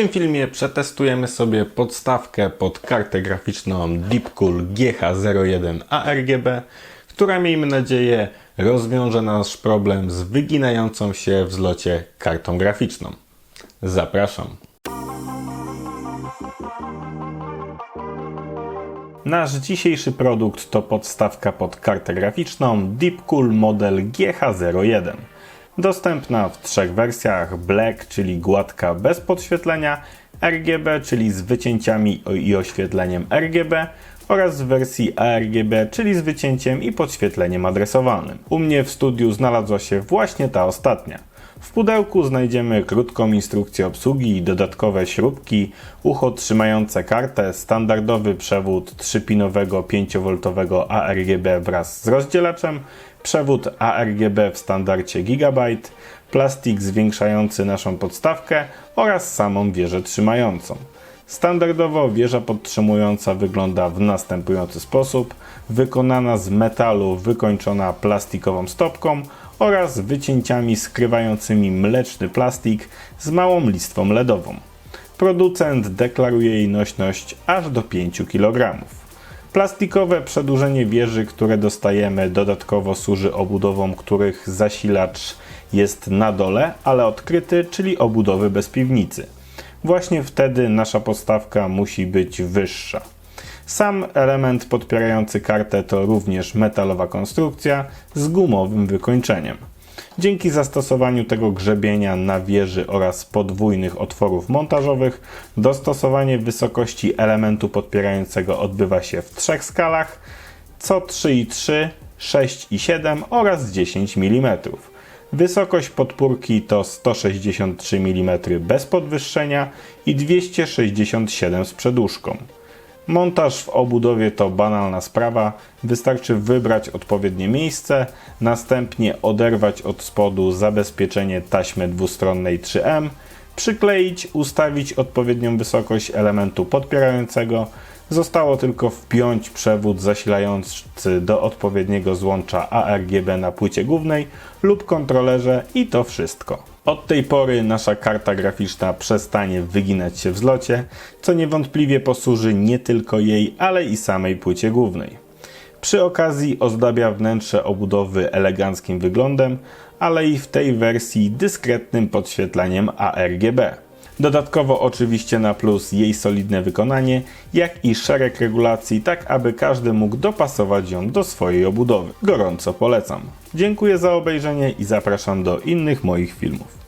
tym filmie przetestujemy sobie podstawkę pod kartę graficzną Deepcool GH01 ARGB, która miejmy nadzieję rozwiąże nasz problem z wyginającą się w zlocie kartą graficzną. Zapraszam. Nasz dzisiejszy produkt to podstawka pod kartę graficzną Deepcool model GH01. Dostępna w trzech wersjach: Black, czyli gładka bez podświetlenia, RGB, czyli z wycięciami i oświetleniem RGB oraz w wersji ARGB, czyli z wycięciem i podświetleniem adresowanym. U mnie w studiu znalazła się właśnie ta ostatnia. W pudełku znajdziemy krótką instrukcję obsługi dodatkowe śrubki, ucho trzymające kartę, standardowy przewód 3-pinowego 5V ARGB wraz z rozdzielaczem, przewód ARGB w standardzie Gigabyte, plastik zwiększający naszą podstawkę oraz samą wieżę trzymającą. Standardowo wieża podtrzymująca wygląda w następujący sposób: wykonana z metalu, wykończona plastikową stopką oraz wycięciami skrywającymi mleczny plastik z małą listwą LEDową. Producent deklaruje jej nośność aż do 5 kg. Plastikowe przedłużenie wieży, które dostajemy, dodatkowo służy obudowom, których zasilacz jest na dole, ale odkryty, czyli obudowy bez piwnicy. Właśnie wtedy nasza podstawka musi być wyższa. Sam element podpierający kartę to również metalowa konstrukcja z gumowym wykończeniem. Dzięki zastosowaniu tego grzebienia na wieży oraz podwójnych otworów montażowych, dostosowanie wysokości elementu podpierającego odbywa się w trzech skalach, co 3,3, 6,7 oraz 10 mm. Wysokość podpórki to 163 mm bez podwyższenia i 267 z przedłużką. Montaż w obudowie to banalna sprawa, wystarczy wybrać odpowiednie miejsce, następnie oderwać od spodu zabezpieczenie taśmy dwustronnej 3M, przykleić, ustawić odpowiednią wysokość elementu podpierającego. Zostało tylko wpiąć przewód zasilający do odpowiedniego złącza ARGB na płycie głównej lub kontrolerze i to wszystko. Od tej pory nasza karta graficzna przestanie wyginać się w zlocie, co niewątpliwie posłuży nie tylko jej, ale i samej płycie głównej. Przy okazji ozdabia wnętrze obudowy eleganckim wyglądem, ale i w tej wersji dyskretnym podświetleniem ARGB. Dodatkowo oczywiście na plus jej solidne wykonanie, jak i szereg regulacji, tak aby każdy mógł dopasować ją do swojej obudowy. Gorąco polecam. Dziękuję za obejrzenie i zapraszam do innych moich filmów.